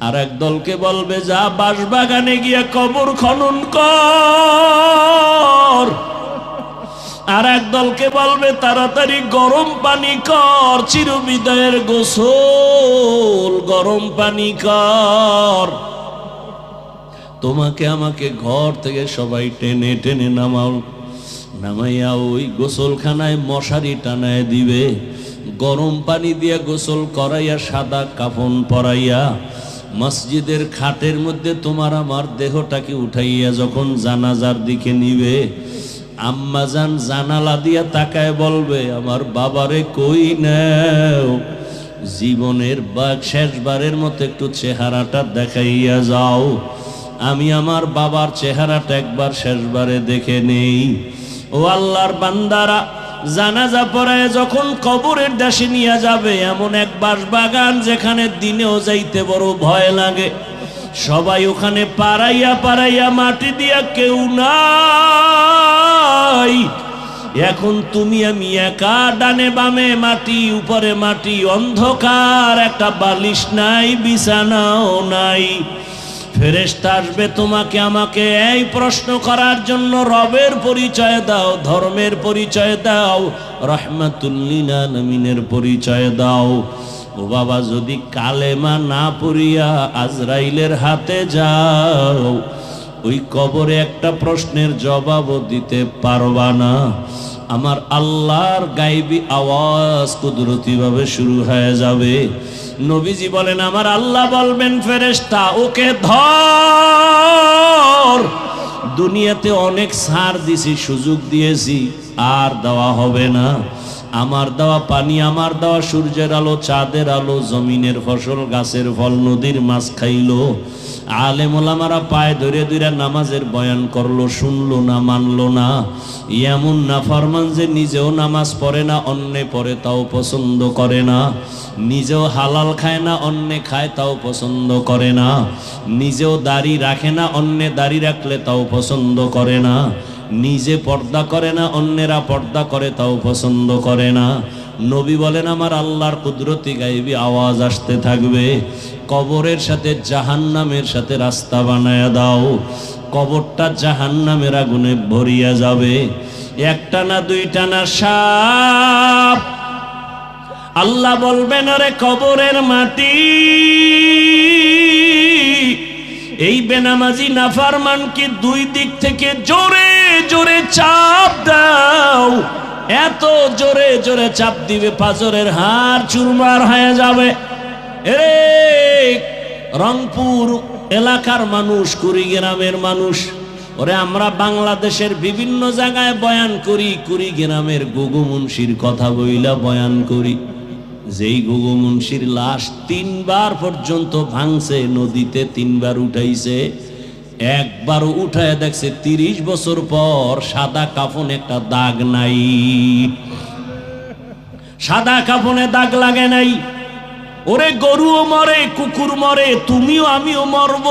আর এক দলকে বলবে, যা বাঁশবাগানে গিয়া কবর খনন কর। আর এক দলকে বলবে, তাড়াতাড়ি গরম পানি কর, চিরবিদায়ের গোসল গরম পানি কর। তোমাকে আমাকে ঘর থেকে সবাই টেনে টেনে নামাও, নামাইয়া ওই গোসলখানায় মশারি টানায় দিবে। গরম পানি দিয়ে গোসল করাইয়া সাদা কাফন পরাইয়া মসজিদের খাটের মধ্যে তোমার আমার দেহটাকে উঠাইয়া যখন জানাজার দিকে নিবে আম্মাজান জানালা দিয়া তাকায় বলবে, আমার বাবারে কই নেও? জীবনের বা শেষবারের মতো একটু চেহারাটা দেখাইয়া যাও। আমি আমার বাবার চেহারাটা একবার শেষবারে দেখে নেই। ও আল্লাহর বান্দারা জানাজা পড়ায় যখন কবরের দেশে নিয়ে যাবে, এমন এক বাস বাগান যেখানে দিনেও যাইতে বড় ভয় লাগে। সবাই ওখানে পাড়াইয়া পাড়াইয়া মাটি দিয়া কেউ নাই। এখন তুমি আমি একা ডানে বামে মাটি, উপরে মাটি, অন্ধকার, একটা বালিশ নাই, বিছানাও নাই। ফেরেশতা আসবে তোমাকে আমাকে এই প্রশ্ন করার জন্য রবের পরিচয় দাও, ধর্মের পরিচয় দাও রহমাতুল্লিল আলমিনের পরিচয় দাও। ও বাবা, যদি কালেমা না পড়িয়া আজরাইলের হাতে যাও, ওই কবরে একটা প্রশ্নের জবাবও দিতে পারবা না। আমার আল্লাহর গাইবি আওয়াজ কুদরতিভাবে শুরু হয়ে যাবে। নবীজি বলেন, আমার আল্লাহ বলবেন ফেরেস্তা ওকে ধর। দুনিয়াতে অনেক সার দিছি, সুযোগ দিয়েছি, আর দেওয়া হবে না। আমার দেওয়া পানি, আমার দেওয়া সূর্যের আলো, চাঁদের আলো, জমিনের ফসল, গাছের ফল, নদীর মাছ খাইলো। ওলামারা পায়ে ধরে ধরে নামাজের বয়ান করল, শুনলো না, মানলো না। এমন না ফরমান যে নিজেও নামাজ পড়ে না, অন্যে পড়ে তাও পছন্দ করে না। নিজেও হালাল খায় না, অন্যে খায় তাও পছন্দ করে না। নিজেও দাড়ি রাখে না, অন্যে দাড়ি রাখলে তাও পছন্দ করে না। নিজে পর্দা করে না, অন্যেরা পর্দা করে, তাও পছন্দ করে না। নবী বলেন, আমার আল্লাহর কুদরতি গাইবি আওয়াজ আসতে থাকবে। কবরের সাথে জাহান্নামের সাথে রাস্তা বানায়া দাও। কবরটা জাহান্নামের আগুনে ভরিয়া যাবে। একটা না দুইটা না সাপ। আল্লাহ বলবেন, আরে কবরের মাটি এই বেনামাজি নাফারমানকে দুই দিক থেকে জোরে জোরে চাপ দাও? এত জোরে জোরে চাপ দিবে পাজরের হার চুরমার হয়ে যাবে। এ রংপুর এলাকার মানুষ, কুড়িগ্রামের মানুষ, ওরে আমরা বাংলাদেশের বিভিন্ন জায়গায় বয়ান করি, কুড়িগ্রামের গুগু মুন্সির কথা বইলা বয়ান করি। যেই গুগু মুন্সির লাশ তিনবার পর্যন্ত ভাঙছে, নদীতে তিনবার উঠাইছে, একবারও উঠায় দেখছে, তিরিশ বছর পর সাদা কাফন একটা দাগ নাই। সাদা কাফনে দাগ লাগে নাই। ওরে গরুও মরে, কুকুর মরে, তুমিও আমিও মরব।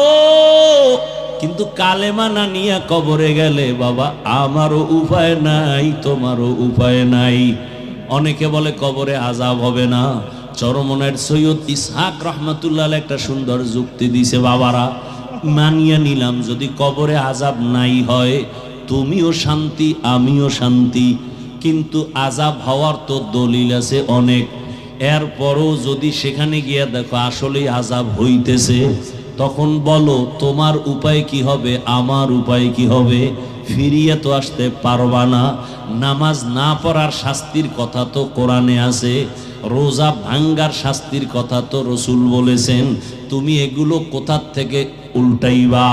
কিন্তু কালেমা না নিয়ে কবরে গেলে বাবা, আমারও উপায় নাই, তোমারও উপায় নাই। অনেকে বলে কবরে আজাব হবে না। চরমনের সৈয়দ ইসহাক রহমাতুল্লাহ একটা সুন্দর যুক্তি দিছে বাবারা, মানিয়ে নিলাম, যদি কবরে আজাব নাই হয়, তুমিও শান্তি, আমিও শান্তি। কিন্তু আজাব হওয়ার তো দলিল আছে অনেক। এরপরও যদি সেখানে গিয়ে দেখো আসলেই আজাব হইতেছে, তখন বলো, তোমার উপায় কি হবে, আমার উপায় কি হবে? ফিরিয়ে তো আসতে পারবা না। নামাজ না পড়ার শাস্তির কথা তো কোরআনে আছে, রোজা ভাঙ্গার শাস্তির কথা তো রসুল বলেছেন। তুমি এগুলো কোথার থেকে উল্টাইবা?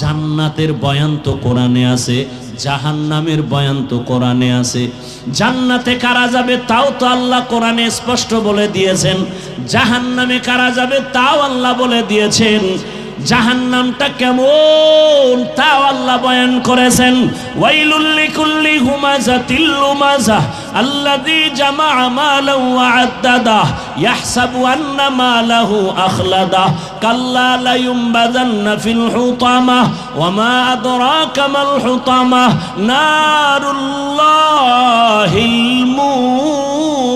জান্নাতের বয়ান তো কোরআনে আছে, জাহান্নামের বয়ান তো কোরআনে আছে। জান্নাতে কারা যাবে তাও তো আল্লাহ কোরআনে স্পষ্ট বলে দিয়েছেন। জাহান্নামে কারা যাবে তাও আল্লাহ বলে দিয়েছেন। জাহান্নামটা কেমন তাও আল্লাহ বয়ান করেছেন। ওয়াইলুল্লি কুল্লি হুমাজাতিল লুমাজা আল্লাযী জামা মালাহু ওয়া আদ্দাদা ইয়াহসাবু আন্না মালাহু আখলাদা কাল্লা লা ইউমবাযান্না ফিল হুতামা ওয়া মা আদরাকা মাল হুতামা নারুল্লাহিল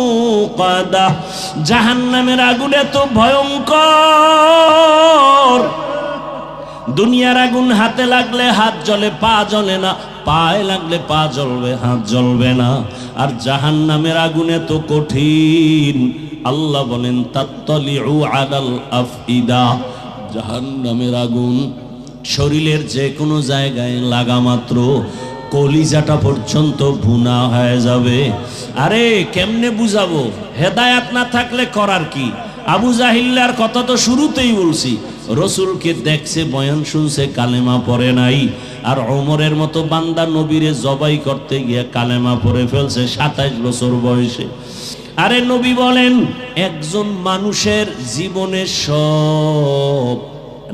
মুকাদা। জাহান্নামের আগুন এত ভয়ঙ্কর। দুনিয়ার আগুন হাতে লাগলে হাত জ্বলে, পা জ্বলে না। পায়ে লাগলে পা জ্বলবে, হাত জ্বলবে না। আর জাহান নামের আগুনে তো কঠিন। আল্লাহ বলেন আলাল আফইদা। জাহান নামের আগুন শরীরের যে কোনো জায়গায় লাগা মাত্র। কলিজাটা পর্যন্ত ভুনা হয়ে যাবে। আরে, কেমনে বুঝাবো? হেদায়াত না থাকলে করার কি? আবু জাহিল্লার কথা তো শুরুতেই বলছি। রসুলকে দেখছে, বয়ান শুনছে, কালেমা পরে নাই। আর অমরের মতো বান্দা নবীরে জবাই করতে গিয়ে কালেমা পরে ফেলছে সাতাইশ বছর বয়সে। আরে নবী বলেন, একজন মানুষের জীবনে সব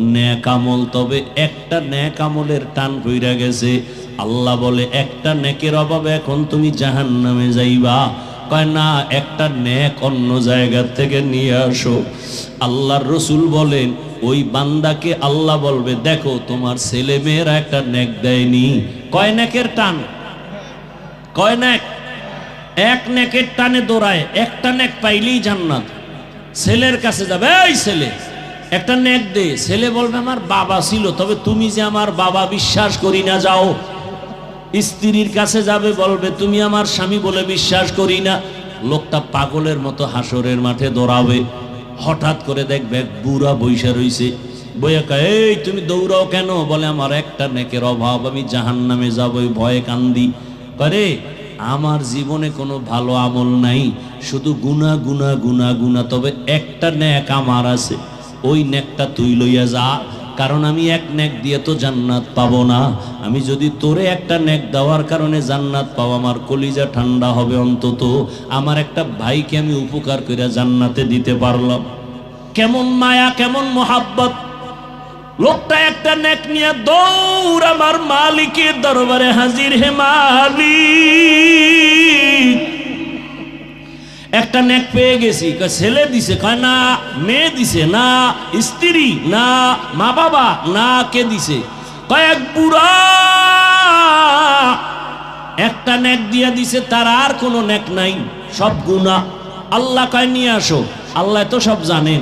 ন্যাক আমল, তবে একটা ন্যাক আমলের টান পইরা গেছে। আল্লাহ বলে, একটা নেকের অভাবে এখন তুমি জাহান নামে যাইবা। কয়, না, একটা ন্যাক অন্য জায়গা থেকে নিয়ে আসো। আল্লাহর রসুল বলেন, ওই বান্দাকে আল্লাহ বলবে, দেখো, তোমার ছেলে মেয়েরা একটা নেক দেয়নি। কয় নেকের টান? কয় নেক? এক নেকের টানে দৌড়ায়, একটা নেক পাইলেই জান্নাত। ছেলের কাছে যাবে, এই ছেলে, একটা নেক দে। ছেলে বলবে, আমার বাবা ছিল, তবে তুমি যে আমার বাবা, বিশ্বাস করি না, যাও। স্ত্রীর কাছে যাবে বলবে তুমি আমার স্বামী বলে বিশ্বাস করি না। লোকটা পাগলের মতো হাসরের মাঠে দৌড়াবে। হঠাৎ করে দেখবে বুড়া বৈশা রইছে। বইয়া কয়, এই তুমি দৌড়াও কেন? বলে আমার একটা নেকের অভাব আমি জাহান নামে যাব ভয়ে কান্দি। করে আমার জীবনে কোনো ভালো আমল নাই শুধু গুনা গুনা গুনা গুনা তবে একটা নেক আমার আছে। ওই নেকটা তুই লইয়া যা কারণ আমি এক নেক দিয়ে তো জান্নাত পাবো না। আমি যদি তোরে একটা নেক দেওয়ার কারণে জান্নাত পাবো, আমার কলিজা ঠান্ডা হবে অন্তত। আমার একটা ভাইকে আমি উপকার করে জান্নাতে দিতে পারলাম। কেমন মায়া, কেমন মোহাব্বত। লোকটা একটা নেক নিয়ে দৌড় আমার মালিকের দরবারে হাজির হে মালিক। একটা নেক পেয়ে গেছি। কয় ছেলে দিছে কয় না মেয়ে দিছে না স্ত্রী না মা বাবা না কে দিছে। কয়েক বুড়া একটা নেক দিয়া দিছে তার আর কোনো নেক নাই সব গুণা আল্লাহ কয় নিয়ে আসো। আল্লাহ তো সব জানেন।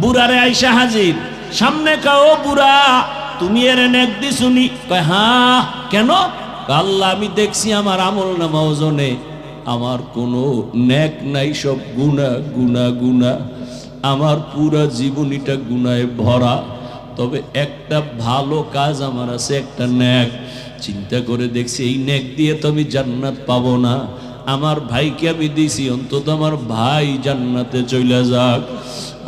বুড়ারে আইসা হাজির। সামনে কাও বুড়া তুমি এর নেক দিছুনি। কয় হ্যাঁ কেন? কয়, আল্লাহ আমি দেখছি আমার আমল নামা ওজনে। আমার কোনো ন্যাক নাই, সব গুণা গুণা গুণা। আমার পুরা জীবনীটা গুনায় ভরা। তবে একটা ভালো কাজ আমার আছে, একটা ন্যাক। চিন্তা করে দেখছি, এই ন্যাক দিয়ে তো আমি জান্নাত পাবো না। আমার ভাইকে আমি দিছি, অন্তত আমার ভাই জান্নাতে চলে যাক।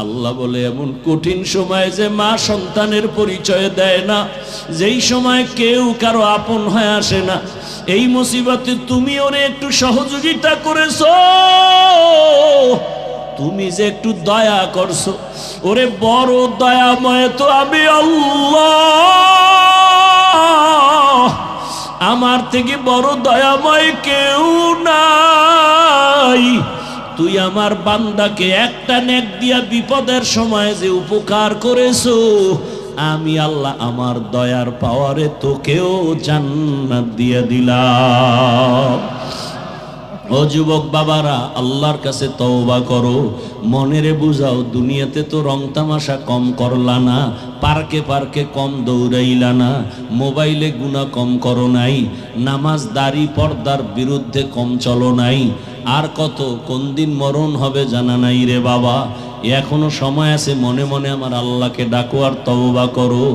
আল্লাহ বলে, এমন কঠিন সময় যে মা সন্তানের পরিচয় দেয় না, যেই সময় কেউ কারও আপন হয়ে আসে না। এই মুসিবতে তুমি ওরে একটু সহযোগিতা করেছ। তুমি যে একটু দয়া করছ। ওরে বড় দয়াময় তো আমি আমার থেকে বড় দয়াময় কেউ নাই। তুই আমার বান্দাকে একটা নেক দিয়া বিপদের সময় যে উপকার করেছ আমি আল্লাহ আমার দয়ার পাওয়ারে তোকেও জান্নাত দিয়ে দিলাম। ও যুবক বাবারা, আল্লাহর কাছে তওবা করো। মনেরে বুঝাও, দুনিয়াতে তো রং তামাশা কম করলা না, পার্কে পার্কে কম দৌড়াইলা না, মোবাইলে গুণা কম করো নাই, নামাজ দাড়ি পর্দার বিরুদ্ধে কম চলো নাই। আর কত কোন দিন মরণ হবে জানা নাই রে বাবা। এখনও সময় আছে মনে মনে আমার আল্লাহকে ডাকো আর তওবা করো।